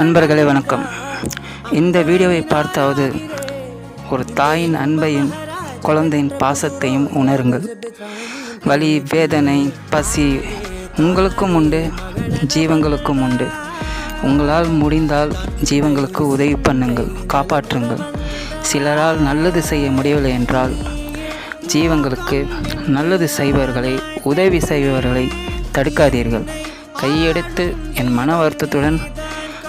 நண்பர்களே வணக்கம். இந்த வீடியோவை பார்த்தாவது ஒரு தாயின் அன்பையும் குழந்தையின் பாசத்தையும் உணருங்கள். வலி வேதனை பசி உங்களுக்கும் உண்டு ஜீவங்களுக்கும் உண்டு. உங்களால் முடிந்தால் ஜீவங்களுக்கு உதவி பண்ணுங்கள் காப்பாற்றுங்கள். சிலரால் நல்லது செய்ய முடியவில்லை என்றால் ஜீவங்களுக்கு நல்லது செய்பவர்களை உதவி செய்பவர்களை தடுக்காதீர்கள். கையெடுத்து என் மன வருத்தத்துடன்